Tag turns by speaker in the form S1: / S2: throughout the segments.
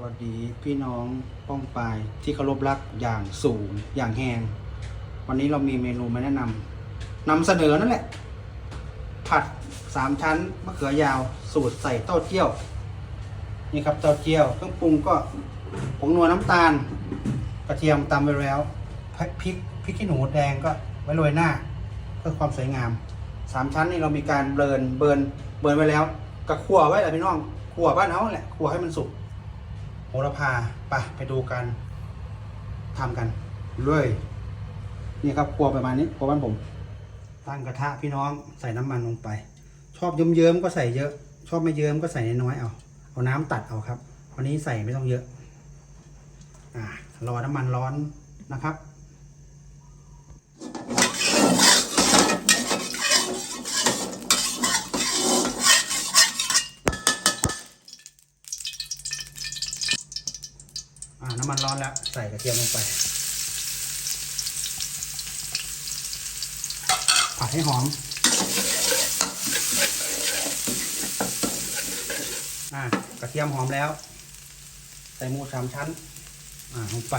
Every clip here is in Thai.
S1: วัสดีพี่น้องป้องปายที่เคารพรักอย่างสูงอย่างแหงวันนี้เรามีเมนูมาแนะนำนำเสนอนั่นแหละ ผัดสามชั้นมะเขือยาวสูตรใส่เต้าเจี้ยว นี่ครับเต้าเจี้ยวเครื่องปรุงก็ผงนัวน้ำตาล กระเทียมตำไปแล้วพริกพริกขี้หนูแดงก็ไว้โรยหน้า เพื่อความสวยงามสามชั้นนี่เรามีการเบิร์นเบิร์นเบิร์นไว้แล้วกับขั่วไว้แหละพี่น้องขั่วบ้านเขาแหละขั่วให้มันสุก โหระพาไปไปดูกันทำกันเลยนี่ครับขั่วประมาณนี้ขั่วบ้านผม ตั้งกระทะพี่น้องใส่น้ำมันลงไป ชอบเยิ้มๆก็ใส่เยอะ ชอบไม่เยิ้มก็ใส่น้อยๆเอา เอาน้ำตัดเอาครับวันนี้ใส่ไม่ต้องเยอะ อ่ารอน้ำมันร้อนนะครับ อ่าน้ำ มันร้อนแล้ว ใส่กระเทียมลงไป ผัดให้หอม อ่ากระเทียมหอมแล้ว ใส่หมูสามชั้น อ่าลงไป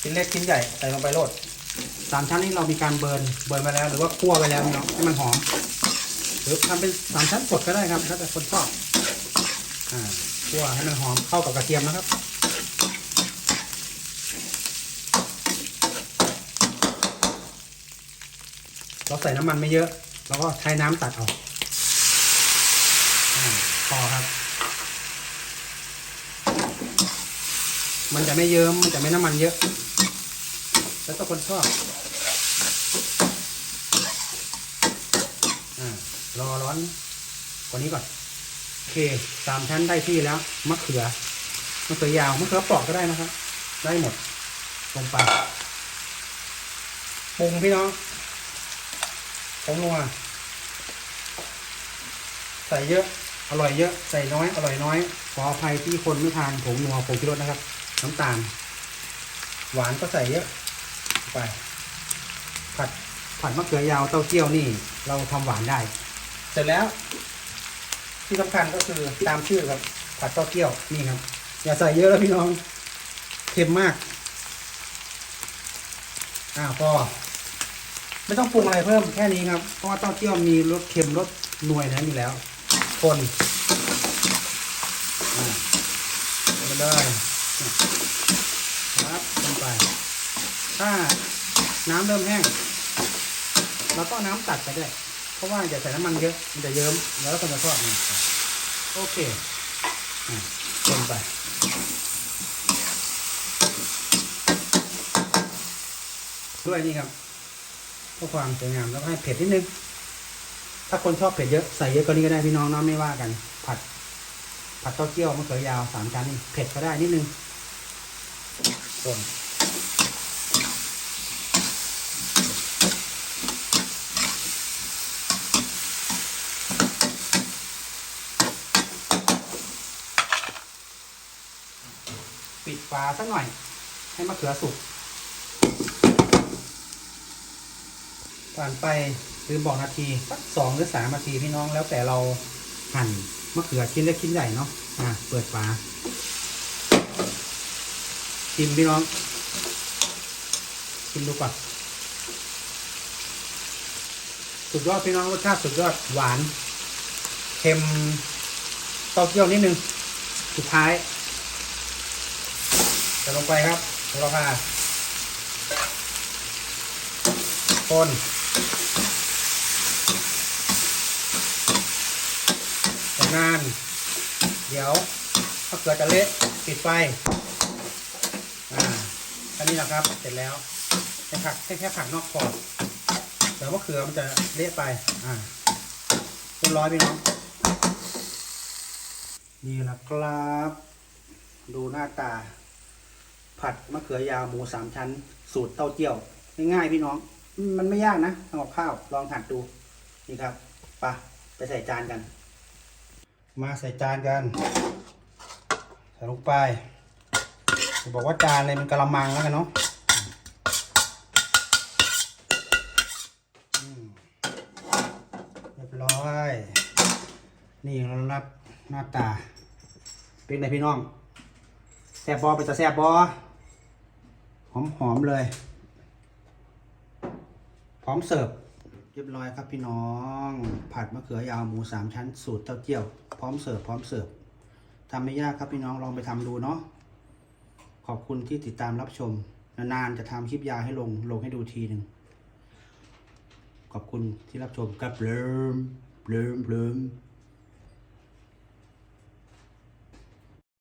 S1: ชิ้นเล็กชิ้นใหญ่ใส่ลงไปโลดสามชั้นนี้เรามีการเบิร์นเบิร์นไปแล้ว หรือว่าคั่วไปแล้วเนาะให้มันหอม หรือทำเป็นสามชั้นสดก็ได้ครับแล้วแต่คนชอบอ่าคั่วให้มันหอมเข้ากับกระเทียมนะครับ เราใส่น้ำมันไม่เยอะเราก็ใช้น้ำตัดออาพอครับ มันจะไม่เยิ้มมันจะไม่น้ำมันเยอะ แล้วแต่คนชอบอรอร้อนกว่านี้ก่อน โอเคสามชั้นได้ที่แล้วมะเขือมะเขือยาวมะเขือปอกก็ได้นะครับ ได้หมดลงไปปรุงพี่น้อง ผงนัวใส่เยอะ อร่อยเยอะ ใส่น้อย อร่อยน้อย ขออภัยที่คนไม่ทานผงนัวผงชูรสนะครับ น้ำตาล หวานก็ใส่เยอะ ไป ผัด ผัดมะเขือยาวเต้าเจี้ยวนี่ เราทำหวานได้ เสร็จแล้ว ที่สำคัญก็คือตามชื่อครับผัดเต้าเจี้ยวนี่ครับ อย่าใส่เยอะแล้วพี่น้องเค็มมาก อ้าวพอ ไม่ต้องปรุงอะไรเพิ่มแค่นี้ครับ เพราะว่าเต้าเจี้ยวมีรสเค็มรสหน่วยนั้นอยู่แล้ว คนอ่าไปเลยครับลงไป ถ้าน้ำเริ่มแห้ง เราต้องน้ำตัดไปด้วย เพราะว่าอย่าใส่น้ำมันเยอะ มันจะเยิ้ม แล้วคนจะชอบนี่โอเคอ่าคนไปด้วยนี่ครับ พื่อความสวยงามแล้วให้เผ็ดนิดนึง ถ้าคนชอบเผ็ดเยอะใส่เยอะกว่านี้ก็ได้พี่น้องเนาะไม่ว่ากัน ผัด ผัดเต้าเจี้ยวมะเขือยาวสามชั้นนี่เผ็ดก็ได้นิดนึงคนปิดฝาสักหน่อย ให้มะเขือสุก ผ่านไปลืมบอกนาทีสักสองหรือสามนาทีพี่น้องแล้วแต่เราหั่นมะเขือชิ้นเล็กชิ้นใหญ่เนาะอะเปิดฝาชิมพี่น้องชิมดูก่อนสุดยอดพี่น้องรสชาติสุดยอดหวานเค็มเต้าเจี้ยวนิดนึงสุดท้ายจะลงไปครับเราพาคน แต่นานเดี๋ยวถ้าเกิดจะเละปิดไฟอ่าแค่นี้นะครับ เสร็จแล้วแค่ผักแค่แค่ผักนอกขอบเดี๋ยวมะเขือมันจะเละไปอ่าเรียบร้อยพี่น้องนี่แหละครับ ดูหน้าตา ผัดมะเขือยาวหมูสามชั้น สูตรเต้าเจี้ยว ง่ายๆพี่น้อง มันไม่ยากนะทำกับข้าว ลองหัดดู นี่ครับไปะไปใส่จานกัน มาใส่จานกันใส่ลงไปจะบอกว่าจานเลยมันกระมังแล้วกันเนาะเรียบร้อย นี่เรารับหน้าตา เป็นไงพี่น้องแซ่บบอไปจะแซ่บบอหอมหอมๆเลย พร้อมเสิร์ฟ รียบร้อยครับพี่น้อง ผัดมะเขือยาวหมูสามชั้นสูตรเต้าเจี้ยว พร้อมเสิร์ฟพร้อมเสิร์ฟทำไม่ยากครับพี่น้องลองไปทำดูเนาะขอบคุณที่ติดตามรับชม นานๆจะทำคลิปยาวให้ลงลงให้ดูทีหนึ่งขอบคุณที่รับชมกับเลิมเลิมเลิม